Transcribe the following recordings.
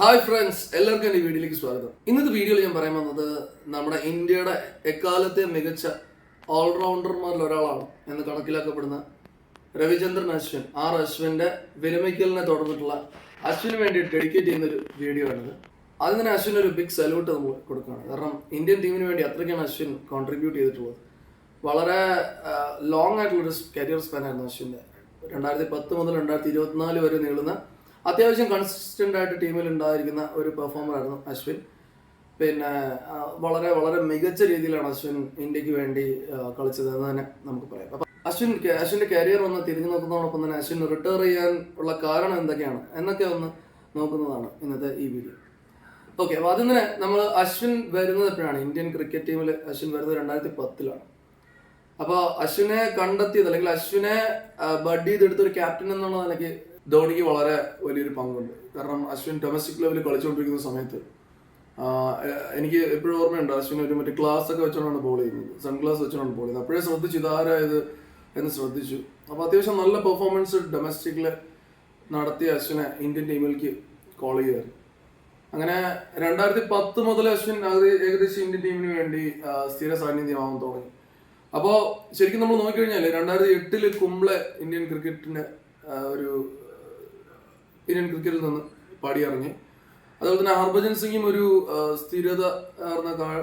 Hi friends എല്ലാവർക്കും എന്റെ വീഡിയോയിലേക്ക് സ്വാഗതം. ഇന്നത്തെ വീഡിയോയിൽ ഞാൻ പറയാൻ വന്നത് നമ്മുടെ ഇന്ത്യയുടെ എക്കാലത്തെ മികച്ച ഓൾറൗണ്ടർമാരിൽ ഒരാളാണ് എന്ന് കണക്കിലാക്കപ്പെടുന്ന രവിചന്ദ്രൻ അശ്വിൻ. ആർ അശ്വിന്റെ വിരമിക്കലിനെ തുടർന്നിട്ടുള്ള അശ്വിന് വേണ്ടി ഡെഡിക്കേറ്റ് ചെയ്യുന്ന ഒരു വീഡിയോ ആണിത്. അതിന് തന്നെ അശ്വിൻ ഒരു ബിഗ് സല്യൂട്ട് നമ്മൾ കൊടുക്കുകയാണ്. കാരണം ഇന്ത്യൻ ടീമിന് വേണ്ടി അത്രയ്ക്കാണ് അശ്വിൻ കോൺട്രിബ്യൂട്ട് ചെയ്തിട്ടുള്ളത്. വളരെ ലോങ് ആയിട്ടുള്ളൊരു കരിയർ സ്പാൻ ആയിരുന്നു അശ്വിന്റെ. രണ്ടായിരത്തി പത്ത് മുതൽ രണ്ടായിരത്തി ഇരുപത്തിനാല് വരെ നീളുന്ന അത്യാവശ്യം കൺസിസ്റ്റന്റ് ആയിട്ട് ടീമിൽ ഉണ്ടായിരിക്കുന്ന ഒരു പെർഫോമർ ആയിരുന്നു അശ്വിൻ. പിന്നെ വളരെ വളരെ മികച്ച രീതിയിലാണ് അശ്വിൻ ഇന്ത്യയ്ക്ക് വേണ്ടി കളിച്ചതെന്ന് തന്നെ നമുക്ക് പറയാം. അപ്പൊ അശ്വിൻ അശ്വിന്റെ കരിയർ ഒന്ന് തിരിഞ്ഞു നോക്കുന്നതോടൊപ്പം തന്നെ അശ്വിൻ റിട്ടയർ ചെയ്യാൻ ഉള്ള കാരണം എന്തൊക്കെയാണ് എന്നൊക്കെ ഒന്ന് നോക്കുന്നതാണ് ഇന്നത്തെ ഈ വീഡിയോ ഓക്കെ അപ്പോൾ അതിന് തന്നെ നമ്മൾ അശ്വിൻ വരുന്നത് എപ്പോഴാണ്? ഇന്ത്യൻ ക്രിക്കറ്റ് ടീമിൽ അശ്വിൻ വരുന്നത് രണ്ടായിരത്തി പത്തിലാണ് അപ്പോൾ അശ്വിനെ കണ്ടെത്തിയത് അല്ലെങ്കിൽ അശ്വിനെ ബഡ് ചെയ്തെടുത്ത ഒരു ക്യാപ്റ്റൻ എന്നുള്ള നിലയ്ക്ക് ധോണിക്ക് വളരെ വലിയൊരു പങ്കുണ്ട്. കാരണം അശ്വിൻ ഡൊമസ്റ്റിക് ലെവലിൽ കളിച്ചുകൊണ്ടിരിക്കുന്ന സമയത്ത് എനിക്ക് എപ്പോഴും ഓർമ്മയുണ്ട് അശ്വിൻ ഒരു മറ്റേ ഗ്ലാസ് ഒക്കെ വെച്ചുകൊണ്ടാണ് ബോൾ ചെയ്യുന്നത്. സൺഗ്ലാസ് വെച്ചുകൊണ്ടാണ് ബോൾ ചെയ്യുന്നത്. അപ്പോഴേ ശ്രദ്ധിച്ചു ഇതാരായത് എന്ന് ശ്രദ്ധിച്ചു. അപ്പോൾ അത്യാവശ്യം നല്ല പെർഫോമൻസ് ഡൊമസ്റ്റിക്കിൽ നടത്തിയ അശ്വിനെ ഇന്ത്യൻ ടീമിലേക്ക് കോൾ ചെയ്യുമായിരുന്നു അങ്ങനെ രണ്ടായിരത്തി പത്ത് മുതൽ അശ്വിൻ ഏകദേശം ഇന്ത്യൻ ടീമിന് വേണ്ടി സ്ഥിര സാന്നിധ്യമാവാൻ തുടങ്ങി. അപ്പോൾ ശരിക്കും നമ്മൾ നോക്കിക്കഴിഞ്ഞാൽ രണ്ടായിരത്തി എട്ടിൽ കുംബ്ലെ ഇന്ത്യൻ ക്രിക്കറ്റിന് ഒരു ഇന്ത്യൻ ക്രിക്കറ്റിൽ നിന്ന് പാടിയിറങ്ങി. അതുപോലെ തന്നെ ഹർഭജൻ സിംഗും ഒരു സ്ഥിരത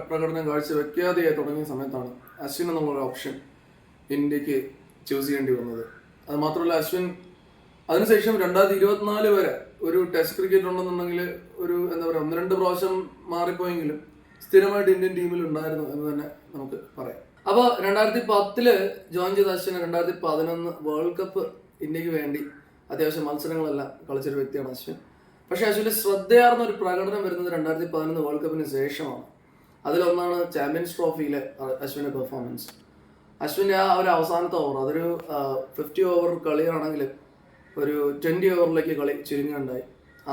പ്രകടനം കാഴ്ചവെക്കാതെയായി തുടങ്ങിയ സമയത്താണ് അശ്വിൻ എന്നുള്ള ഓപ്ഷൻ ഇന്ത്യയ്ക്ക് ചൂസ് ചെയ്യേണ്ടി വന്നത്. അത് മാത്രമല്ല അശ്വിൻ അതിനുശേഷം രണ്ടായിരത്തി ഇരുപത്തിനാല് വരെ ഒരു ടെസ്റ്റ് ക്രിക്കറ്റ് ഉണ്ടെന്നുണ്ടെങ്കിൽ ഒരു എന്താ പറയുക ഒന്ന് രണ്ട് പ്രാവശ്യം മാറിപ്പോയെങ്കിലും സ്ഥിരമായിട്ട് ഇന്ത്യൻ ടീമിൽ ഉണ്ടായിരുന്നു എന്ന് തന്നെ നമുക്ക് പറയാം. അപ്പോൾ രണ്ടായിരത്തി പത്തിൽ ജോയിൻ ചെയ്ത അശ്വിന് രണ്ടായിരത്തി പതിനൊന്ന് വേൾഡ് കപ്പ് ഇന്ത്യയ്ക്ക് വേണ്ടി അത്യാവശ്യം മത്സരങ്ങളെല്ലാം കളിച്ചൊരു വ്യക്തിയാണ് അശ്വിൻ. പക്ഷേ അശ്വിന്റെ ശ്രദ്ധയാർന്ന ഒരു പ്രകടനം വരുന്നത് രണ്ടായിരത്തി പതിനൊന്ന് വേൾഡ് കപ്പിന് ശേഷമാണ്. അതിലൊന്നാണ് ചാമ്പ്യൻസ് ട്രോഫിയിലെ അശ്വിന്റെ പെർഫോമൻസ് അശ്വിന്റെ ആ ഒരു അവസാനത്തെ ഓവർ അതൊരു ഫിഫ്റ്റി ഓവർ കളിയാണെങ്കിൽ ഒരു ട്വന്റി ഓവറിലേക്ക് കളി ചുരുങ്ങുണ്ടായി.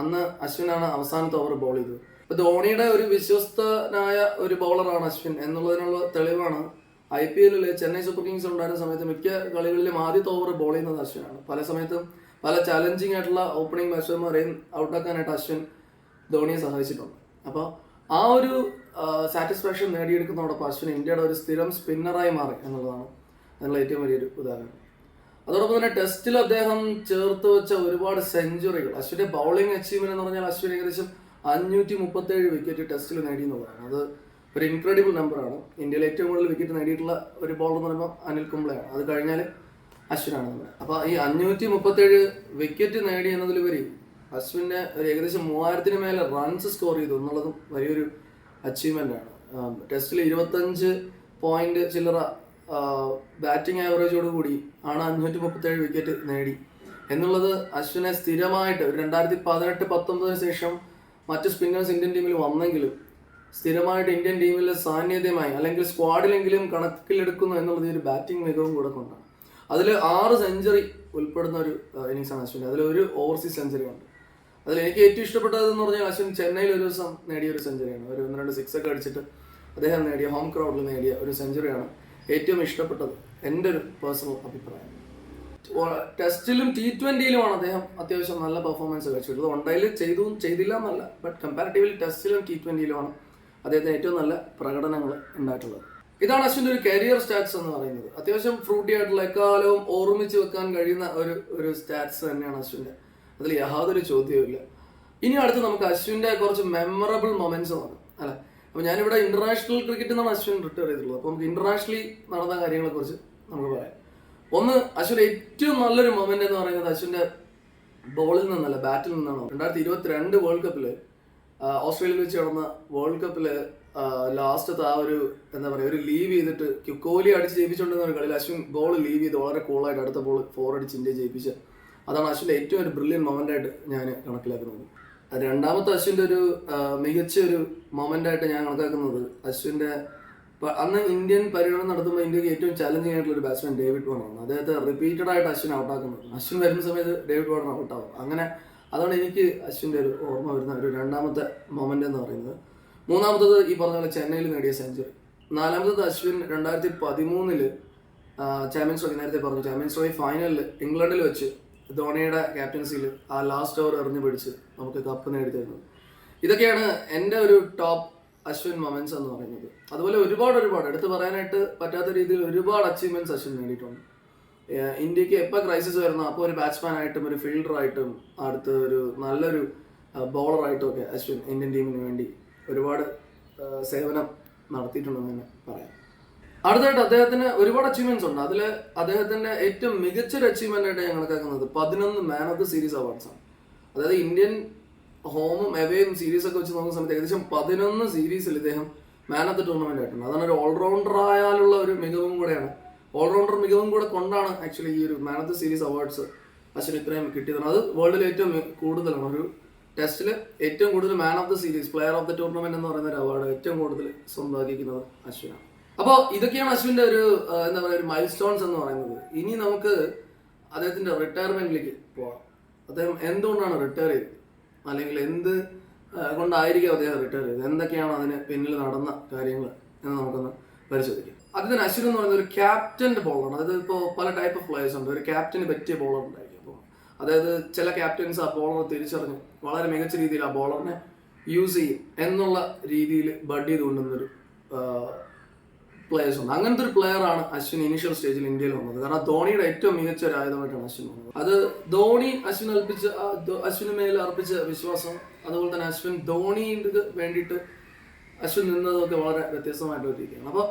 അന്ന് അശ്വിനാണ് അവസാനത്തെ ഓവർ ബോൾ ചെയ്തത്. ഇപ്പോൾ ധോണിയുടെ ഒരു വിശ്വസ്തനായ ഒരു ബൗളറാണ് അശ്വിൻ എന്നുള്ളതിനുള്ള തെളിവാണ് ഐ പി എല്ലിൽ ചെന്നൈ സൂപ്പർ കിങ്സ് ഉണ്ടായിരുന്ന സമയത്ത് മിക്ക കളികളിലും ആദ്യത്തെ ഓവർ ബോൾ ചെയ്യുന്നത് അശ്വിനാണ്. പല സമയത്തും പല ചാലഞ്ചിങ് ആയിട്ടുള്ള ഓപ്പണിംഗ് ബാറ്റ്സ്മാരെയും ഔട്ടാക്കാനായിട്ട് അശ്വിൻ ധോണിയെ സഹായിച്ചിട്ടുണ്ട്. അപ്പോൾ ആ ഒരു സാറ്റിസ്ഫാക്ഷൻ നേടിയെടുക്കുന്നതോടൊപ്പം അശ്വിൻ ഇന്ത്യയുടെ ഒരു സ്ഥിരം സ്പിന്നറായി മാറി എന്നുള്ളതാണ് അതിനുള്ള ഏറ്റവും വലിയൊരു ഉദാഹരണം. അതോടൊപ്പം തന്നെ ടെസ്റ്റിൽ അദ്ദേഹം ചേർത്ത് വെച്ച ഒരുപാട് സെഞ്ചുറികൾ അശ്വിന്റെ ബൗളിംഗ് അച്ചീവ്മെന്റ് എന്ന് പറഞ്ഞാൽ അശ്വിൻ ഏകദേശം അഞ്ഞൂറ്റി മുപ്പത്തേഴ് വിക്കറ്റ് ടെസ്റ്റിൽ നേടി എന്നുള്ളതാണ്. അത് ഒരു ഇൻക്രെഡിബിൾ നമ്പറാണ് ഇന്ത്യയിൽ ഏറ്റവും കൂടുതൽ വിക്കറ്റ് നേടിയിട്ടുള്ള ഒരു ബോളർ എന്ന് പറയുമ്പോൾ അനിൽ കുംബ്ലയാണ് അത് കഴിഞ്ഞാൽ അശ്വിനാണ് നമ്മുടെ. അപ്പോൾ ഈ അഞ്ഞൂറ്റി മുപ്പത്തേഴ് വിക്കറ്റ് നേടി എന്നതിലുപരി അശ്വിന്റെ ഒരു ഏകദേശം മൂവായിരത്തിന് മേലെ റൺസ് സ്കോർ ചെയ്തു എന്നുള്ളതും വലിയൊരു അച്ചീവ്മെന്റ് ആണ്. ടെസ്റ്റിൽ ഇരുപത്തഞ്ച് പോയിന്റ് ചില്ലറ ബാറ്റിംഗ് ആവറേജോട് കൂടി ആണ് അഞ്ഞൂറ്റി മുപ്പത്തേഴ് വിക്കറ്റ് നേടി. എന്നുള്ളത് അശ്വിനെ സ്ഥിരമായിട്ട് ഒരു രണ്ടായിരത്തി പതിനെട്ട് പത്തൊമ്പതിന് ശേഷം മറ്റ് സ്പിന്നേഴ്സ് ഇന്ത്യൻ ടീമിൽ വന്നെങ്കിലും സ്ഥിരമായിട്ട് ഇന്ത്യൻ ടീമിലെ സാന്നിധ്യമായി അല്ലെങ്കിൽ സ്ക്വാഡിലെങ്കിലും കണക്കിലെടുക്കുന്നു എന്നുള്ളത് ഈ ഒരു ബാറ്റിംഗ് മികവും കൂടെ കൊണ്ടാണ്. അതിൽ ആറ് സെഞ്ചുറി ഉൾപ്പെടുന്ന ഒരു ഇന്നിങ്സാണ് അശ്വിൻ അതിൽ ഒരു ഓവർസീസ് സെഞ്ചുറി ഉണ്ട്. അതിൽ എനിക്ക് ഏറ്റവും ഇഷ്ടപ്പെട്ടത് എന്ന് പറഞ്ഞാൽ അശ്വിൻ ചെന്നൈയിൽ ഒരു ദിവസം നേടിയ ഒരു സെഞ്ചുറിയാണ് ഒരു ഒന്ന് രണ്ട് സിക്സ് ഒക്കെ അടിച്ചിട്ട് അദ്ദേഹം നേടിയ ഹോം ക്രൗഡിൽ നേടിയ ഒരു സെഞ്ചുറിയാണ് ഏറ്റവും ഇഷ്ടപ്പെട്ടത്. എന്റെ ഒരു പേഴ്സണൽ അഭിപ്രായം. ടെസ്റ്റിലും ടി ട്വന്റിയിലുമാണ് അദ്ദേഹം അത്യാവശ്യം നല്ല പെർഫോമൻസ് കാഴ്ചവെച്ചത് വൺഡേയിൽ ചെയ്തു ചെയ്തില്ല എന്നല്ല ബട്ട് കമ്പാരിറ്റീവ്ലി ടെസ്റ്റിലും ടി ട്വന്റിയിലുമാണ് അദ്ദേഹത്തിന് ഏറ്റവും നല്ല പ്രകടനങ്ങൾ ഉണ്ടായിട്ടുള്ളത്. ഇതാണ് അശ്വിന്റെ ഒരു കരിയർ സ്റ്റാറ്റ്സ് എന്ന് പറയുന്നത്. അത്യാവശ്യം ഫ്രൂട്ടി ആയിട്ടുള്ള എക്കാലവും ഓർമ്മിച്ച് വെക്കാൻ കഴിയുന്ന ഒരു ഒരു സ്റ്റാറ്റ്സ് തന്നെയാണ് അശ്വിന്റെ അതിൽ യാതൊരു ചോദ്യവും ഇല്ല. ഇനി അടുത്ത് നമുക്ക് അശ്വിന്റെ കുറച്ച് മെമ്മറബിൾ മൊമെന്റ്സ് നോക്കാം അല്ലെ? അപ്പൊ ഞാനിവിടെ ഇന്റർനാഷണൽ ക്രിക്കറ്റിൽ നിന്നാണ് അശ്വിൻ റിട്ടയർ ചെയ്തിട്ടുള്ളത്. അപ്പൊ നമുക്ക് ഇന്റർനാഷണലി നടന്ന കാര്യങ്ങളെ കുറിച്ച് നമുക്ക് പറയാം. ഒന്ന് അശ്വിന്റെ ഏറ്റവും നല്ലൊരു മൊമെന്റ് എന്ന് പറയുന്നത് അശ്വിന്റെ ബോളിൽ നിന്നല്ല ബാറ്റിൽ നിന്നാണ്. രണ്ടായിരത്തി ഇരുപത്തിരണ്ട് വേൾഡ് കപ്പിൽ ഓസ്ട്രേലിയയിൽ വെച്ച് നടന്ന വേൾഡ് കപ്പിൽ ലാസ്റ്റത്തെ ആ ഒരു എന്താ പറയുക ഒരു ലീവ് ചെയ്തിട്ട് കോഹ്ലി അടിച്ച് ജയിപ്പിച്ചുകൊണ്ടിരുന്ന ഒരു കളിയിൽ അശ്വിൻ ബോൾ ലീവ് ചെയ്ത് വളരെ കൂളായിട്ട് അടുത്ത ബോൾ ഫോർ അടിച്ച് ഇന്ത്യ ജയിപ്പിച്ച്. അതാണ് അശ്വിന്റെ ഏറ്റവും ഒരു ബ്രില്യൻ മൊമെന്റ് ആയിട്ട് ഞാൻ കണക്കിലാക്കുന്നത്. രണ്ടാമത്തെ അശ്വിന്റെ ഒരു മികച്ച ഒരു മൊമെന്റ് ആയിട്ട് ഞാൻ കണക്കാക്കുന്നത് അശ്വിന്റെ അന്ന് ഇന്ത്യൻ പര്യടനം നടത്തുമ്പോൾ ഇന്ത്യയ്ക്ക് ഏറ്റവും ചലഞ്ചിങ് ആയിട്ടുള്ള ഒരു ബാറ്റ്സ്മാൻ ഡേവിഡ് വാണാണ് അദ്ദേഹത്തെ റിപ്പീറ്റഡ് ആയിട്ട് അശ്വിൻ ഔട്ടാക്കുന്നത് അശ്വിൻ വരുന്ന സമയത്ത് ഡേവിഡ് വാർണർ ഔട്ടാവും അങ്ങനെ അതാണ് എനിക്ക് അശ്വിന്റെ ഒരു ഓർമ്മ വരുന്ന ഒരു രണ്ടാമത്തെ മൊമെന്റ് എന്ന് പറയുന്നത്. മൂന്നാമത്തത് ഈ പറഞ്ഞ പോലെ ചെന്നൈയിൽ നേടിയ സെഞ്ചുറി നാലാമത്തത് അശ്വിൻ രണ്ടായിരത്തി പതിമൂന്നിൽ ചാമ്പ്യൻസ് ട്രോഫി നേരത്തെ പറഞ്ഞു. ചാമ്പ്യൻസ് ട്രോഫി ഫൈനലിൽ ഇംഗ്ലണ്ടിൽ വെച്ച് ധോണിയുടെ ക്യാപ്റ്റൻസിയിൽ ആ ലാസ്റ്റ് ഓവർ എറിഞ്ഞു പിടിച്ച് നമുക്ക് കപ്പ് നേടിത്തരുന്നത്. ഇതൊക്കെയാണ് എന്റെ ഒരു ടോപ്പ് അശ്വിൻ മൊമെന്റ്സ് എന്ന് പറയുന്നത്. അതുപോലെ ഒരുപാട് ഒരുപാട് എടുത്തു പറയാനായിട്ട് പറ്റാത്ത രീതിയിൽ ഒരുപാട് അച്ചീവ്മെന്റ്സ് അശ്വിൻ നേടിയിട്ടുണ്ട്. ഇന്ത്യയ്ക്ക് എപ്പോൾ ക്രൈസിസ് വരുന്നോ അപ്പോൾ ഒരു ബാറ്റ്സ്മാൻ ആയിട്ടും ഒരു ഫീൽഡർ ആയിട്ടും അടുത്ത് ഒരു നല്ലൊരു ബോളർ ആയിട്ടും ഒക്കെ അശ്വിൻ ഇന്ത്യൻ ടീമിന് വേണ്ടി ഒരുപാട് സേവനം നടത്തിയിട്ടുണ്ടെന്ന് തന്നെ പറയാം. അടുത്തായിട്ട് അദ്ദേഹത്തിന് ഒരുപാട് അച്ചീവ്മെന്റ്സ് ഉണ്ട്. അതിൽ അദ്ദേഹത്തിന്റെ ഏറ്റവും മികച്ചൊരു അച്ചീവ്മെന്റ് ആയിട്ട് ഞങ്ങൾ കേൾക്കുന്നത് പതിനൊന്ന് man of the series awards ആണ്. അതായത് ഇന്ത്യൻ ഹോമും എവേയും സീരീസ് ഒക്കെ വെച്ച് നോക്കുന്ന സമയത്ത് ഏകദേശം പതിനൊന്ന് സീരീസിൽ ഇദ്ദേഹം മാൻ ഓഫ് ദി ടൂർണമെന്റ് ആയിട്ടുണ്ട്. അതാണ് ഒരു ഓൾറൗണ്ടർ ആയാലുള്ള ഒരു മികവും കൂടെയാണ്. ഓൾറൗണ്ടർ മികവും കൂടെ കൊണ്ടാണ് ആക്ച്വലി ഈ ഒരു man of the series awards Ashwin ഇത്രയും കിട്ടിയത്. അത് വേൾഡിൽ ഏറ്റവും കൂടുതലാണ്. ഒരു ടെസ്റ്റിൽ ഏറ്റവും കൂടുതൽ man of the series player of the tournament എന്ന് പറയുന്ന ഒരു അവാർഡ് ഏറ്റവും കൂടുതൽ സ്വന്തമാക്കിയിരിക്കുന്നത് അശ്വിനാണ്. അപ്പോൾ ഇതൊക്കെയാണ് അശ്വിന്റെ ഒരു എന്താ പറയുക ഒരു മൈൽ സ്റ്റോൺസ് എന്ന് പറയുന്നത്. ഇനി നമുക്ക് അദ്ദേഹത്തിന്റെ റിട്ടയർമെന്റിലേക്ക് പോകാം അദ്ദേഹം എന്തുകൊണ്ടാണ് റിട്ടയർ ചെയ്തത്? അല്ലെങ്കിൽ എന്ത് കൊണ്ടായിരിക്കും അദ്ദേഹം റിട്ടയർ ചെയ്തത്? എന്തൊക്കെയാണ് അതിന് പിന്നിൽ നടന്ന കാര്യങ്ങൾ എന്ന് നമുക്കൊന്ന് പരിശോധിക്കാം. അതിന് അശ്വിൻ എന്ന് പറയുന്നത് ഒരു ക്യാപ്റ്റന്റെ ബോളാണ് അതായത് ഇപ്പോൾ പല ടൈപ്പ് ഓഫ് പ്ലേയേഴ്സ് ഉണ്ട്. ഒരു ക്യാപ്റ്റന് പറ്റിയ ബോളർ അതായത് ചില ക്യാപ്റ്റൻസ് ആ ബോളർ തിരിച്ചറിഞ്ഞ്. വളരെ മികച്ച രീതിയിൽ ആ ബോളറിനെ യൂസ് ചെയ്യും എന്നുള്ള രീതിയിൽ ബഡ് ചെയ്ത് കൊണ്ടുവന്നൊരു പ്ലേയേഴ്സ് ഉണ്ട് അങ്ങനത്തെ ഒരു പ്ലെയർ ആണ് അശ്വിൻ ഇനീഷ്യൽ സ്റ്റേജിൽ ഇന്ത്യയിൽ വന്നത്. കാരണം ധോണിയുടെ ഏറ്റവും മികച്ച ഒരു ആയുധമായിട്ടാണ് അശ്വിൻ വന്നത്. അത് ധോണി അശ്വിൻ അർപ്പിച്ച അശ്വിന് മേൽ അർപ്പിച്ച വിശ്വാസം അതുപോലെ തന്നെ അശ്വിൻ ധോണിയുടെ വേണ്ടിയിട്ട് അശ്വിൻ നിന്നതൊക്കെ വളരെ വ്യത്യസ്തമായിട്ട് രീതിയാണ്. അപ്പോൾ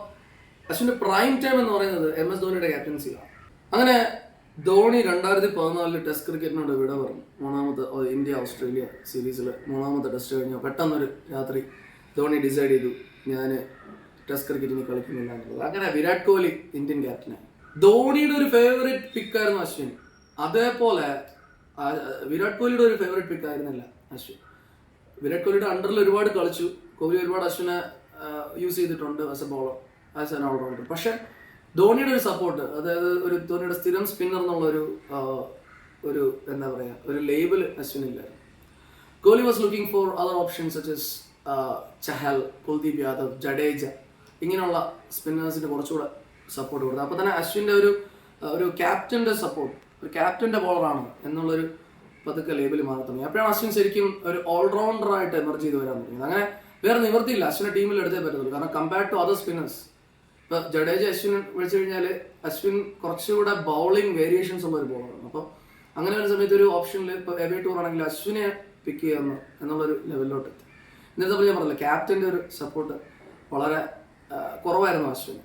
അശ്വിന്റെ പ്രൈം ടൈം എന്ന് പറയുന്നത് എം എസ് ധോണിയുടെ ക്യാപ്റ്റൻസിയാണ് അങ്ങനെ ധോണി രണ്ടായിരത്തി പതിനാലിൽ ടെസ്റ്റ് ക്രിക്കറ്റിനോട് വിട പറഞ്ഞു. മൂന്നാമത്തെ ഇന്ത്യ ഓസ്ട്രേലിയ സീരീസിൽ മൂന്നാമത്തെ ടെസ്റ്റ് കഴിഞ്ഞു. പെട്ടെന്നൊരു രാത്രി ധോണി ഡിസൈഡ് ചെയ്തു ഞാൻ ടെസ്റ്റ് ക്രിക്കറ്റിന് കളിക്കുന്നില്ല എന്നുള്ളത്. അങ്ങനെ വിരാട് കോഹ്ലി ഇന്ത്യൻ ക്യാപ്റ്റനായി ധോണിയുടെ ഒരു ഫേവറേറ്റ് പിക്കായിരുന്നു അശ്വിൻ. അതേപോലെ വിരാട് കോഹ്ലിയുടെ ഒരു ഫേവറേറ്റ് പിക്ക് ആയിരുന്നില്ല അശ്വിൻ. വിരാട് കോഹ്ലിയുടെ അണ്ടറിൽ ഒരുപാട് കളിച്ചു. കോഹ്ലി ഒരുപാട് അശ്വിനെ യൂസ് ചെയ്തിട്ടുണ്ട് as a bowler as an allrounder പക്ഷെ ധോണിയുടെ ഒരു സപ്പോർട്ട് അതായത് ഒരു ധോണിയുടെ സ്ഥിരം സ്പിന്നർ എന്നുള്ള ഒരു ഒരു എന്താ പറയുക ഒരു label അശ്വിനില്ലായിരുന്നു Kohli was looking for other options such as Chahal Kuldeep Yadav Jadeja ഇങ്ങനെയുള്ള സ്പിന്നേഴ്സിന് കുറച്ചുകൂടെ സപ്പോർട്ട് കൊടുത്തു അപ്പോൾ തന്നെ അശ്വിന്റെ ഒരു ഒരു ക്യാപ്റ്റന്റെ സപ്പോർട്ട് ഒരു ക്യാപ്റ്റന്റെ ബോളറാണ് എന്നുള്ളൊരു പതുക്കെ ലേബിൾ മാറി തുടങ്ങി. അപ്പോഴാണ് അശ്വിൻ ശരിക്കും ഒരു ഓൾറൗണ്ടർ ആയിട്ട് എമർജ് ചെയ്ത് വരാൻ തുടങ്ങിയത്. അങ്ങനെ വേറെ നിവൃത്തിയില്ല. അശ്വിനെ ടീമിൽ എടുത്തേ പറ്റത്തുള്ളൂ. കാരണം കമ്പയർഡ് ടു അതർ സ്പിന്നേഴ്സ് ഇപ്പൊ ജഡേജ അശ്വിൻ വിളിച്ചു കഴിഞ്ഞാൽ അശ്വിൻ കുറച്ചുകൂടെ ബൗളിംഗ് വേരിയേഷൻസ് ഉള്ള ഒരു ബോളറാണ് അപ്പോൾ അങ്ങനെ ഒരു സമയത്ത് ഒരു ഓപ്ഷനിൽ ഇപ്പോൾ എവേ ടൂർ ആണെങ്കിൽ അശ്വിനെ പിക്ക് ചെയ്യാമെന്ന് എന്നുള്ളൊരു ലെവലിലോട്ട് എത്തി. എന്നിട്ട് ഞാൻ പറഞ്ഞില്ല ക്യാപ്റ്റന്റെ ഒരു സപ്പോർട്ട് വളരെ കുറവായിരുന്നു Ashwin.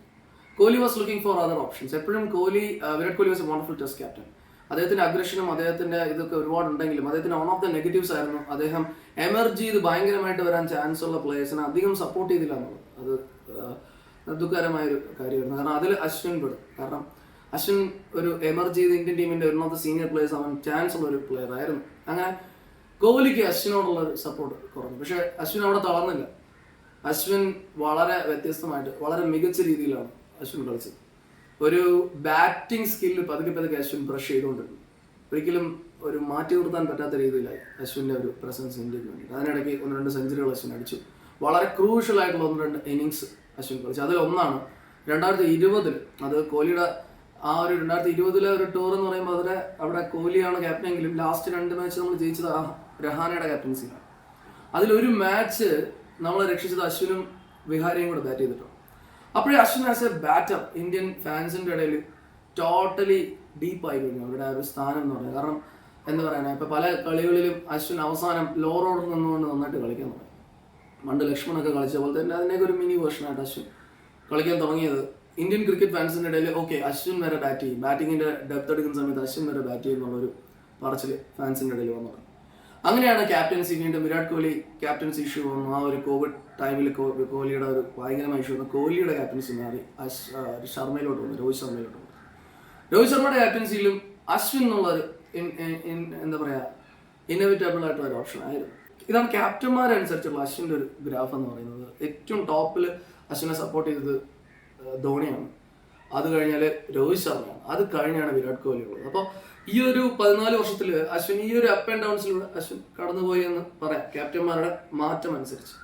Kohli was looking for other options എപ്പോഴും Kohli Virat Kohli was a wonderful test captain അദ്ദേഹത്തിന്റെ അഗ്രഷനും അദ്ദേഹത്തിന്റെ ഇതൊക്കെ ഒരുപാട് ഉണ്ടെങ്കിലും അദ്ദേഹത്തിന്റെ വൺ ഓഫ് ദ നെഗറ്റീവ്സ് ആയിരുന്നു അദ്ദേഹം എമർജി ഇത് ഭയങ്കരമായിട്ട് വരാൻ ചാൻസ് ഉള്ള പ്ലേയേഴ്സിനെ അധികം സപ്പോർട്ട് ചെയ്തില്ല എന്നുള്ളത്. അത് ആ, ദുഃഖകരമായ ഒരു കാര്യമായിരുന്നു. കാരണം അതിൽ അശ്വിൻ പെടും. കാരണം അശ്വിൻ ഒരു എമർജി ചെയ്ത് ഇന്ത്യൻ ടീമിന്റെ ദ സീനിയർ പ്ലേയേഴ്സ് അവൻ ചാൻസ് ഉള്ള ഒരു പ്ലെയർ ആയിരുന്നു. അങ്ങനെ കോഹ്ലിക്ക് അശ്വിനോടുള്ള സപ്പോർട്ട് കുറഞ്ഞു. പക്ഷെ അശ്വിൻ അവിടെ തളർന്നില്ല. അശ്വിൻ വളരെ വ്യത്യസ്തമായിട്ട് വളരെ മികച്ച രീതിയിലാണ് അശ്വിൻ കളിച്ചത്. ഒരു ബാറ്റിംഗ് സ്കില്ല് പതുക്കെ പതുക്കെ അശ്വിൻ ബ്രഷ് ചെയ്തുകൊണ്ടിരുന്നു. ഒരിക്കലും ഒരു മാറ്റി നിർത്താൻ പറ്റാത്ത രീതിയിലായി അശ്വിന്റെ ഒരു പ്രസൻസ് ഇന്ത്യയ്ക്ക് വേണ്ടി അതിനിടയ്ക്ക് ഒന്ന് രണ്ട് സെഞ്ചുറികൾ അശ്വിൻ അടിച്ചു. വളരെ ക്രൂഷ്യൽ ആയിട്ടുള്ള ഒന്ന് രണ്ട് ഇന്നിങ്സ് അശ്വിൻ കളിച്ചു. അതിൽ ഒന്നാണ്. രണ്ടായിരത്തി ഇരുപതിൽ അത് കോഹ്ലിയുടെ ആ ഒരു രണ്ടായിരത്തി ഇരുപതിലെ ഒരു ടൂർ എന്ന് പറയുമ്പോൾ അതിലെ അവിടെ കോഹ്ലിയാണ് ക്യാപ്റ്റനെങ്കിലും ലാസ്റ്റ് രണ്ട് മാച്ച് നമ്മൾ ജയിച്ചത് രഹാനയുടെ ക്യാപ്റ്റൻസിയിലാണ് അതിലൊരു മാച്ച് നമ്മളെ രക്ഷിച്ചത് അശ്വിനും വിഹാരിയും കൂടെ ബാറ്റ് ചെയ്തിട്ടുണ്ട്. അപ്പോഴേ Ashwin as a batter Indian ഫാൻസിന്റെ ഇടയിൽ ടോട്ടലി ഡീപ്പായി കഴിഞ്ഞു അവരുടെ ആ ഒരു സ്ഥാനം എന്ന് പറയുന്നത് കാരണം എന്ന് പറയുന്നത് ഇപ്പോൾ പല കളികളിലും അശ്വിൻ അവസാനം ലോ റോഡിൽ നിന്നുകൊണ്ട് നന്നായിട്ട് കളിക്കാൻ പണ്ട് ലക്ഷ്മണൊക്കെ കളിച്ച പോലെ തന്നെ അതിനൊക്കെ ഒരു മിനി വേർഷനായിട്ട് അശ്വിൻ കളിക്കാൻ തുടങ്ങിയത്. ഇന്ത്യൻ ക്രിക്കറ്റ് ഫാൻസിന്റെ ഇടയിൽ ഓക്കെ അശ്വിൻ വരെ ബാറ്റ് ചെയ്യും. ബാറ്റിങ്ങിന്റെ ഡെപ്ത് എടുക്കുന്ന സമയത്ത് അശ്വിൻ വരെ ബാറ്റ് ചെയ്യും എന്നുള്ളൊരു പറച്ചിൽ ഫാൻസിന്റെ ഇടയിൽ വന്നു അങ്ങനെയാണ് ക്യാപ്റ്റൻസി വീണ്ടും വിരാട് കോഹ്ലി ക്യാപ്റ്റൻസി ഇഷ്യൂ വന്നു. ആ ഒരു കോവിഡ് ടൈമിൽ കോഹ്ലിയുടെ ഒരു ഭയങ്കരമായ ഇഷ്യൂ വന്നു. കോഹ്ലിയുടെ ക്യാപ്റ്റൻസി മാറി. അശ് ശർമ്മയിലോട്ട് വന്നു. രോഹിത് ശർമ്മയിലോട്ട് വന്നു. രോഹിത് ശർമ്മയുടെ ക്യാപ്റ്റൻസിയിലും അശ്വിൻ എന്നുള്ളൊരു എന്താ പറയുക ഇന്നവിറ്റബിൾ ആയിട്ടുള്ള ഒരു ഓപ്ഷൻ ആയിരുന്നു. ഇതാണ് ക്യാപ്റ്റന്മാരനുസരിച്ചുള്ള അശ്വിന്റെ ഒരു ഗ്രാഫ് എന്ന് പറയുന്നത്. ഏറ്റവും ടോപ്പിൽ അശ്വിനെ സപ്പോർട്ട് ചെയ്തത് ധോണിയാണ്. അത് കഴിഞ്ഞാൽ രോഹിത് ശർമ്മയാണ്. അത് കഴിഞ്ഞാണ് വിരാട് കോഹ്ലി ഉള്ളത്. അപ്പോൾ ഈ ഒരു പതിനാല് വർഷത്തിൽ അശ്വിൻ ഈ ഒരു അപ്പ് ആൻഡ് ഡൗൺസിലൂടെ അശ്വിൻ കടന്നുപോയി എന്ന് പറയാം. ക്യാപ്റ്റന്മാരുടെ മാറ്റം അനുസരിച്ച്.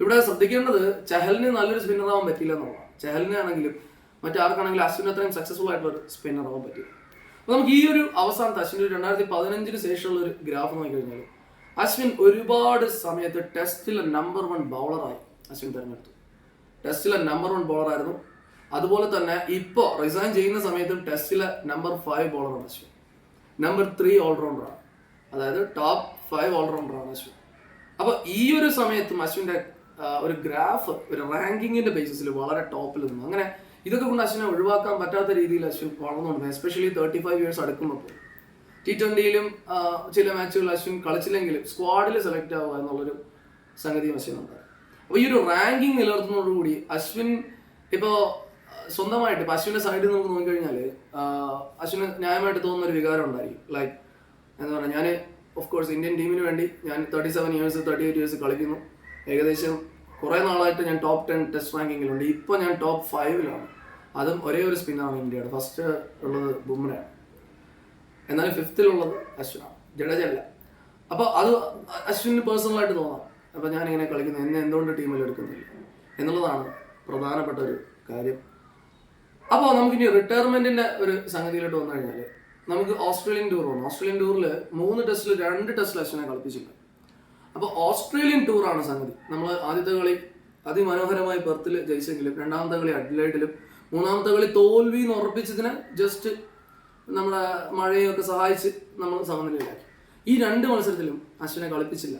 ഇവിടെ ശ്രദ്ധിക്കേണ്ടത് ചഹലിന് നല്ലൊരു സ്പിന്നർ ആവാൻ പറ്റില്ല എന്നുള്ളതാണ്. ചഹലിനെ ആണെങ്കിലും മറ്റാർക്കാണെങ്കിലും അശ്വിൻ അത്രയും സക്സസ്ഫുൾ ആയിട്ടുള്ള ഒരു സ്പിന്നർ ആവാൻ പറ്റില്ല അപ്പോൾ നമുക്ക് ഈ ഒരു അവസാനത്തെ അശ്വിന്റെ രണ്ടായിരത്തി പതിനഞ്ചിന് ശേഷമുള്ള ഒരു ഗ്രാഫ് നോക്കിക്കഴിഞ്ഞാൽ അശ്വിൻ ഒരുപാട് സമയത്ത് ടെസ്റ്റിലെ നമ്പർ വൺ ബൗളറായി അശ്വിൻ തിരഞ്ഞെടുത്തു. ടെസ്റ്റിലെ നമ്പർ വൺ ബോളറായിരുന്നു അതുപോലെ തന്നെ ഇപ്പോൾ റിസൈൻ ചെയ്യുന്ന സമയത്തും ടെസ്റ്റിലെ നമ്പർ ഫൈവ് ബോളറാണ് അശ്വിൻ. നമ്പർ ത്രീ ഓൾറൗണ്ടറാണ് അതായത് ടോപ്പ് ഫൈവ് ഓൾറൗണ്ടറാണ് അശ്വിൻ. അപ്പോൾ ഈ ഒരു സമയത്തും അശ്വിന്റെ ഒരു ഗ്രാഫ് ഒരു റാങ്കിങ്ങിന്റെ ബേസിസിൽ വളരെ ടോപ്പിൽ നിന്നു. അങ്ങനെ ഇതൊക്കെ കൊണ്ട് അശ്വിനെ ഒഴിവാക്കാൻ പറ്റാത്ത രീതിയിൽ അശ്വിൻ വളർന്നുകൊണ്ടിരുന്നത് എസ്പെഷ്യലി തേർട്ടി ഫൈവ് ഇയേഴ്സ് അടുക്കുമ്പോൾ. ടി ട്വന്റിയിലും ചില മാച്ചുകളിൽ അശ്വിൻ കളിച്ചില്ലെങ്കിലും സ്ക്വാഡിൽ സെലക്ട് ആവുക എന്നുള്ളൊരു സംഗതി അശ്വിനുണ്ട് അപ്പോൾ ഈ ഒരു റാങ്കിങ് നിലനിർത്തുന്നതോടുകൂടി അശ്വിൻ ഇപ്പോൾ സ്വന്തമായിട്ട് ഇപ്പോൾ അശ്വിന്റെ സൈഡിൽ നമുക്ക് നോക്കിക്കഴിഞ്ഞാൽ അശ്വിന് ന്യായമായിട്ട് തോന്നുന്ന ഒരു വികാരം ഉണ്ടായിരിക്കും. ലൈക്ക് എന്താ പറയുക ഞാൻ ഓഫ് കോഴ്സ് ഇന്ത്യൻ ടീമിന് വേണ്ടി ഞാൻ thirty seven years thirty eight years കളിക്കുന്നു. ഏകദേശം കുറേ നാളായിട്ട് ഞാൻ ടോപ്പ് ടെൻ ടെസ്റ്റ് റാങ്കിങ്ങിലുണ്ട് ഇപ്പോൾ ഞാൻ ടോപ്പ് ഫൈവിലാണ് അതും ഒരേ ഒരു സ്പിന്നാണ് ഇന്ത്യയുടെ. ഫസ്റ്റ് ഉള്ളത് ബുംറയാണ് എന്നാൽ ഫിഫ്തിലുള്ളത് അശ്വിനാണ് ജഡേജല്ല അപ്പോൾ അത് അശ്വിന് പേഴ്സണലായിട്ട് തോന്നാം. അപ്പോൾ ഞാൻ ഇങ്ങനെ കളിക്കുന്നത് എന്നെ എന്തുകൊണ്ട് ടീമിൽ എടുക്കുന്നില്ല? എന്നുള്ളതാണ് പ്രധാനപ്പെട്ട ഒരു കാര്യം. അപ്പോൾ നമുക്കിനി റിട്ടയർമെന്റിന്റെ ഒരു സംഗതിയിലോട്ട് വന്നു കഴിഞ്ഞാൽ നമുക്ക് ഓസ്ട്രേലിയൻ ടൂർ വന്നു. ഓസ്ട്രേലിയൻ ടൂറിൽ മൂന്ന് ടെസ്റ്റിൽ രണ്ട് ടെസ്റ്റിൽ അശ്വിനെ കളിപ്പിച്ചിട്ടുണ്ട്. അപ്പോൾ ഓസ്ട്രേലിയൻ ടൂറാണ് സംഗതി. നമ്മൾ ആദ്യത്തെ കളി അതിമനോഹരമായി പെർത്തിൽ ജയിച്ചെങ്കിലും രണ്ടാമത്തെ കളി അഡ്ലൈഡിലും മൂന്നാമത്തെ കളി തോൽവി എന്ന് ഉറപ്പിച്ചതിന് ജസ്റ്റ് നമ്മുടെ മഴയൊക്കെ സഹായിച്ച് നമ്മൾ സമനിലയിലാക്കി. ഈ രണ്ട് മത്സരത്തിലും അശ്വിനെ കളിപ്പിച്ചില്ല.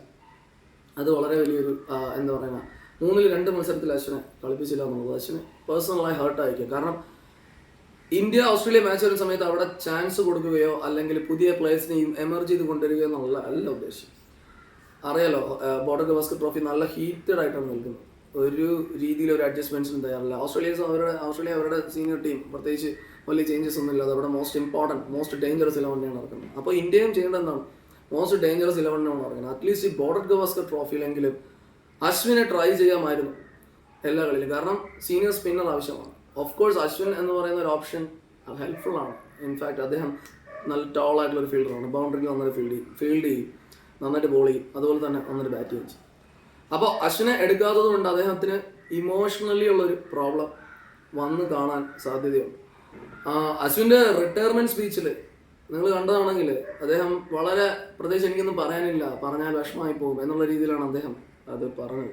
അത് വളരെ വലിയൊരു എന്താ പറയുക മൂന്നിൽ രണ്ട് മത്സരത്തിൽ അശ്വിനെ കളിപ്പിച്ചില്ല എന്നുള്ളത് അശ്വിന് പേഴ്സണലായി ഹേർട്ടായിരിക്കും കാരണം ഇന്ത്യ ഓസ്ട്രേലിയ മാച്ച് വരുന്ന സമയത്ത് അവിടെ ചാൻസ് കൊടുക്കുകയോ അല്ലെങ്കിൽ പുതിയ പ്ലേയേഴ്സിനെയും എമർജ് ചെയ്ത് കൊണ്ടുവരികയോ എന്നുള്ള അല്ല ഉദ്ദേശം. അറിയാലോ ബോർഡർ ഗവാസ്കർ ട്രോഫി നല്ല ഹീറ്റഡ് ആയിട്ടാണ് നിൽക്കുന്നത്. ഒരു രീതിയിൽ ഒരു അഡ്ജസ്റ്റ്മെന്റ്സിനും തയ്യാറില്ല. ഓസ്ട്രേലിയൻസ് അവരുടെ ഓസ്ട്രേലിയ അവരുടെ സീനിയർ ടീം പ്രത്യേകിച്ച് വലിയ ചേഞ്ചസ് ഒന്നും ഇല്ലാതെ അവിടെ മോസ്റ്റ് ഇമ്പോർട്ടന്റ് മോസ്റ്റ് ഡേഞ്ചറസ് ഇലവനെയാണ് നടക്കുന്നത്. അപ്പോൾ ഇന്ത്യയും ചെയ്യേണ്ടത് എന്താണ്? മോസ്റ്റ് ഡേഞ്ചറസ് ഇലവനാണ് നടക്കുന്നത്. അറ്റ്ലീസ്റ്റ് ഈ ബോർഡർ ഗവാസ്കർ ട്രോഫിയിലെങ്കിലും അശ്വിനെ ട്രൈ ചെയ്യാമായിരുന്നു എല്ലാ കളിയിലും. കാരണം സീനിയർ സ്പിന്നർ ആവശ്യമാണ്. ഓഫ് കോഴ്സ് അശ്വിൻ എന്ന് പറയുന്ന ഒരു ഓപ്ഷൻ ഹെൽപ്ഫുൾ ആണ്. ഇൻഫാക്ട് അദ്ദേഹം നല്ല ടോൾ ആയിട്ടുള്ള ഒരു ഫീൽഡറാണ് ബൗണ്ടറിക്ക് നന്നായിട്ട് ഫീൽഡ് ചെയ്യും. ഫീൽഡ് ചെയ്യും. നന്നായിട്ട് ബോൾ ചെയ്യും. അതുപോലെ തന്നെ നന്നായിട്ട് ബാറ്റ് ചെയ്യും. അപ്പോൾ അശ്വിനെ എടുക്കാത്തത് കൊണ്ട് അദ്ദേഹത്തിന് ഇമോഷണലി ഉള്ളൊരു പ്രോബ്ലം വന്ന് കാണാൻ സാധ്യതയുണ്ട്. ആ, അശ്വിന്റെ റിട്ടയർമെന്റ് സ്പീച്ചിൽ നിങ്ങൾ കണ്ടതാണെങ്കിൽ അദ്ദേഹം വളരെ പ്രത്യേകിച്ച് എനിക്കൊന്നും പറയാനില്ല. പറഞ്ഞാൽ വിഷമമായി പോകും എന്നുള്ള രീതിയിലാണ് അദ്ദേഹം അത് പറഞ്ഞത്.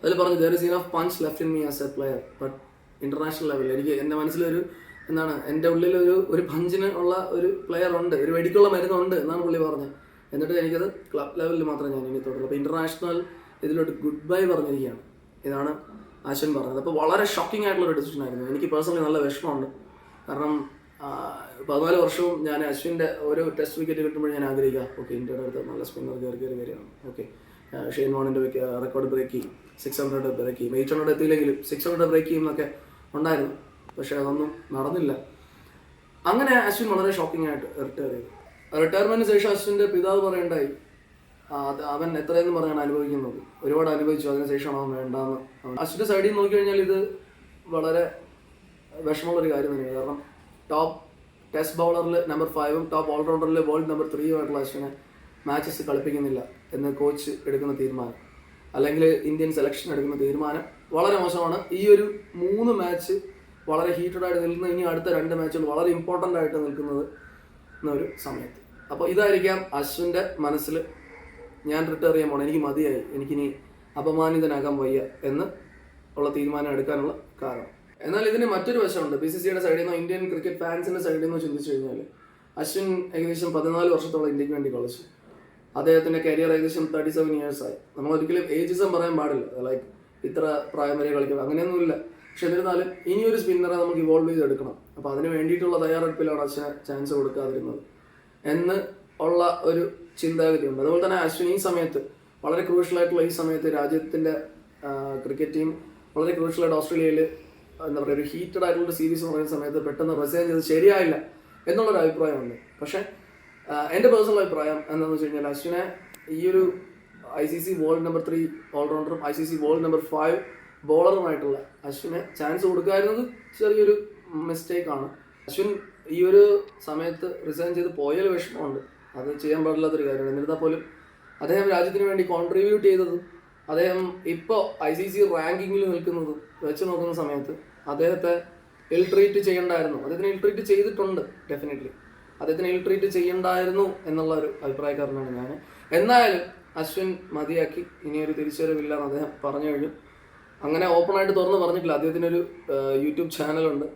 അതിൽ പറഞ്ഞു there is of punch left in me as a player but international ലെവലിൽ എനിക്ക് എന്റെ മനസ്സിലൊരു എന്താണ് എന്റെ ഉള്ളിൽ ഒരു ഒരു പഞ്ചിന് ഉള്ള ഒരു പ്ലെയർ ഉണ്ട് ഒരു വെടിക്കുള്ള മരുന്നുണ്ട് എന്നാണ് പുള്ളി പറഞ്ഞത്. എന്നിട്ട് എനിക്കത് ക്ലബ് ലെവലിൽ മാത്രമേ ഞാൻ ഇനി തുടരുള്ളൂ. അപ്പോൾ ഇന്റർനാഷണൽ ഇതിലോട്ട് ഗുഡ് ബൈ പറഞ്ഞിരിക്കുകയാണ്. ഇതാണ് ആശൻ പറഞ്ഞത്. അപ്പോൾ വളരെ ഷോക്കിംഗ് ആയിട്ടുള്ള ഒരു ഡിസിഷൻ ആയിരുന്നു. എനിക്ക് പേഴ്സണലി നല്ല വിഷമമുണ്ട്. കാരണം പതിനാല് വർഷവും ഞാൻ അശ്വിന്റെ ഓരോ ടെസ്റ്റ് വിക്കറ്റ് കിട്ടുമ്പോൾ ഞാൻ ആഗ്രഹിക്കുക. ഓക്കെ ഇന്ത്യയുടെ അടുത്ത് നല്ല സ്പിന്നർ കയറി കയറി വരികയാണ്. ഓക്കെ ഷെയ്ൻ വാണിന്റെ റെക്കോർഡ് ബ്രേക്ക് ചെയ്യും. സിക്സ് ഹൺഡ്രഡ് ബ്രേക്ക് ചെയ്യും. എയ്റ്റ് ഹൺഡ്രഡ് എത്തിയില്ലെങ്കിലും സിക്സ് ഹൺഡ്രഡ് ബ്രേക്ക് ചെയ്യും എന്നൊക്കെ ഉണ്ടായിരുന്നു. പക്ഷേ അതൊന്നും നടന്നില്ല. അങ്ങനെ അശ്വിൻ വളരെ ഷോക്കിംഗ് ആയിട്ട് റിട്ടയർ ചെയ്തു. റിട്ടയർമെന്റിന് ശേഷം അശ്വിന്റെ പിതാവ് പറയണ്ടായി അത് അവൻ എത്രയെന്ന് പറഞ്ഞാണ് അനുഭവിക്കുന്നത്. ഒരുപാട് അനുഭവിച്ചു. അതിനുശേഷമാണ് അവൻ വേണ്ടാന്ന്. അശ്വിന്റെ സൈഡിൽ നോക്കി കഴിഞ്ഞാൽ ഇത് വളരെ വിഷമമുള്ള ഒരു കാര്യം തന്നെയാണ്. കാരണം ടോപ്പ് ടെസ്റ്റ് ബൗളറിൽ നമ്പർ ഫൈവും ടോപ്പ് ഓൾറൗണ്ടറിൽ വേൾഡ് നമ്പർ ത്രീയും ആയിട്ടുള്ള അശ്വിനെ മാച്ചസ് കളിപ്പിക്കുന്നില്ല എന്ന് കോച്ച് എടുക്കുന്ന തീരുമാനം. അല്ലെങ്കിൽ ഇന്ത്യൻ സെലക്ഷൻ എടുക്കുന്ന തീരുമാനം വളരെ മോശമാണ്. ഈ ഒരു മൂന്ന് മാച്ച് വളരെ ഹീറ്റഡ് ആയിട്ട് നിൽക്കുന്ന ഇനി അടുത്ത രണ്ട് മാച്ചുകൾ വളരെ ഇമ്പോർട്ടന്റ് ആയിട്ട് നിൽക്കുന്നത് എന്നൊരു സമയത്ത്. അപ്പോൾ ഇതായിരിക്കാം അശ്വിന്റെ മനസ്സിൽ ഞാൻ റിട്ടയർ ചെയ്യാൻ പോകണം എനിക്ക് മതിയായി. എനിക്കിനി അപമാനിതനാകാൻ വയ്യ എന്ന് ഉള്ള തീരുമാനം എടുക്കാനുള്ള കാരണം. എന്നാൽ ഇതിന് മറ്റൊരു വശമുണ്ട്. ബി സി സിയുടെ സൈഡിൽ നിന്നോ ഇന്ത്യൻ ക്രിക്കറ്റ് ഫാൻസിന്റെ സൈഡിൽ നിന്നോ ചിന്തിച്ചു കഴിഞ്ഞാൽ അശ്വിൻ ഏകദേശം പതിനാല് വർഷത്തോളം ഇന്ത്യയ്ക്ക് വേണ്ടി കളിച്ചു. അദ്ദേഹത്തിന്റെ കരിയർ ഏകദേശം തേർട്ടി സെവൻ ഇയേഴ്സ് ആയി. നമ്മൾ ഒരിക്കലും ഏജിസം പറയാൻ പാടില്ല. ലൈക്ക് ഇത്ര പ്രായം വരെ കളിക്കണം. അങ്ങനെയൊന്നുമില്ല. പക്ഷെ എന്നിരുന്നാലും ഇനിയൊരു സ്പിന്നറെ നമുക്ക് ഇവോൾവ് ചെയ്തെടുക്കണം. അപ്പോൾ അതിന് വേണ്ടിയിട്ടുള്ള തയ്യാറെടുപ്പിലാണ് അശ്വിന് ചാൻസ് കൊടുക്കാതിരുന്നത്. എന്ന് ഉള്ള ഒരു ചിന്താഗതിയുണ്ട്. അതുപോലെ തന്നെ അശ്വിൻ ഈ സമയത്ത് വളരെ ക്രൂഷ്യൽ ആയിട്ടുള്ള ഈ സമയത്ത് രാജ്യത്തിന്റെ ക്രിക്കറ്റ് ടീം വളരെ ക്രൂഷ്യൽ ആയിട്ട് ഓസ്ട്രേലിയയിൽ എന്താ പറയുക ഒരു ഹീറ്റഡ് ആയിട്ടുള്ള സീരീസ് എന്ന് പറയുന്ന സമയത്ത് പെട്ടെന്ന് റിസൈൻ ചെയ്ത് ശരിയായില്ല എന്നുള്ളൊരു അഭിപ്രായമുണ്ട്. പക്ഷേ എന്റെ പേഴ്സണൽ അഭിപ്രായം എന്താണെന്ന് വെച്ച് കഴിഞ്ഞാൽ അശ്വിനെ ഈ ഒരു I C C world number three ഓൾറൗണ്ടറും I C C world number five ബോളറുമായിട്ടുള്ള അശ്വിനെ ചാൻസ് കൊടുക്കാതിരുന്നത് ചെറിയൊരു മിസ്റ്റേക്കാണ് അശ്വിൻ ഈ ഒരു സമയത്ത് റിസൈൻ ചെയ്ത് പോയാലും വിഷമമുണ്ട്. അത് ചെയ്യാൻ പാടില്ലാത്തൊരു കാര്യമാണ്. എന്നിരുന്നാൽ പോലും അദ്ദേഹം രാജ്യത്തിന് വേണ്ടി കോൺട്രിബ്യൂട്ട് ചെയ്തതും അദ്ദേഹം ഇപ്പോൾ ഐ സി സി റാങ്കിങ്ങിൽ നിൽക്കുന്നതും വെച്ച് നോക്കുന്ന സമയത്ത് അദ്ദേഹത്തെ ഇൽ ട്രീറ്റ് ചെയ്യണ്ടായിരുന്നു. അദ്ദേഹത്തിന് ഇൽ ട്രീറ്റ് ചെയ്തിട്ടുണ്ട് ഡെഫിനറ്റ്ലി അദ്ദേഹത്തിന് ഇൽ ട്രീറ്റ് ചെയ്യണ്ടായിരുന്നു എന്നുള്ള ഒരു അഭിപ്രായക്കാരനാണ് ഞാൻ എന്നായാലും അശ്വിൻ മതിയാക്കി. ഇനിയൊരു തിരിച്ചുവരവില്ല എന്ന് അദ്ദേഹം പറഞ്ഞു കഴിഞ്ഞു. അങ്ങനെ ഓപ്പണായിട്ട് തുറന്ന് പറഞ്ഞിട്ടില്ല. അദ്ദേഹത്തിനൊരു യൂട്യൂബ് ചാനലുണ്ട്.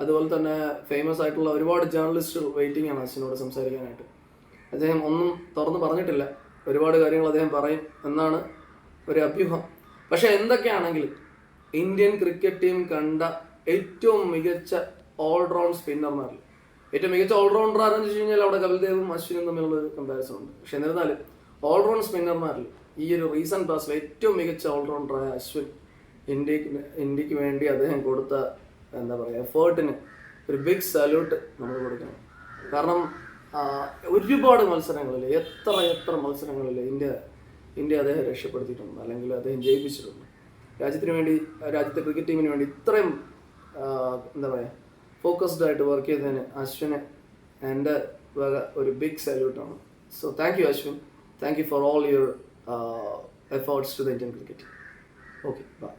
അതുപോലെ തന്നെ ഫേമസ് ആയിട്ടുള്ള ഒരുപാട് ജേർണലിസ്റ്റ് വെയിറ്റിംഗ് ആണ് അശ്വിനോട് സംസാരിക്കാനായിട്ട്. അദ്ദേഹം ഒന്നും തുറന്ന് പറഞ്ഞിട്ടില്ല. ഒരുപാട് കാര്യങ്ങൾ അദ്ദേഹം പറയും എന്നാണ് ഒരു അഭ്യൂഹം. പക്ഷേ എന്തൊക്കെയാണെങ്കിലും ഇന്ത്യൻ ക്രിക്കറ്റ് ടീം കണ്ട ഏറ്റവും മികച്ച ഓൾറൗണ്ട് സ്പിന്നർമാരിൽ ഏറ്റവും മികച്ച ഓൾറൗണ്ടർ ആരെന്ന് വെച്ച് കഴിഞ്ഞാൽ അവിടെ കപിൽദേവും അശ്വിനും തമ്മിലുള്ള കമ്പാരിസൺ ഉണ്ട്. പക്ഷെ എന്നിരുന്നാലും ഓൾറൗണ്ട് സ്പിന്നർമാരിൽ ഈ ഒരു റീസെന്റ് പാസ്റ്റിൽ ഏറ്റവും മികച്ച ഓൾറൗണ്ടറായ അശ്വിൻ ഇന്ത്യയ്ക്ക് ഇന്ത്യയ്ക്ക് വേണ്ടി അദ്ദേഹം കൊടുത്ത എന്താ പറയുക എഫേർട്ടിന് ഒരു ബിഗ് സല്യൂട്ട് നമ്മൾ കൊടുക്കണം. കാരണം ഒരുപാട് മത്സരങ്ങളിൽ എത്ര എത്ര മത്സരങ്ങളിൽ ഇന്ത്യ ഇന്ത്യ അദ്ദേഹം രക്ഷപ്പെടുത്തിയിട്ടുണ്ട്. അല്ലെങ്കിൽ അദ്ദേഹം ജയിപ്പിച്ചിട്ടുണ്ട്. രാജ്യത്തിന് വേണ്ടി രാജ്യത്തെ ക്രിക്കറ്റ് ടീമിന് വേണ്ടി ഇത്രയും എന്താ പറയുക ഫോക്കസ്ഡ് ആയിട്ട് വർക്ക് ചെയ്തതിന് അശ്വിന് എന്റെ വക ഒരു big സല്യൂട്ടാണ് so thank you Ashwin. Thank you for all your efforts to the Indian cricket okay bye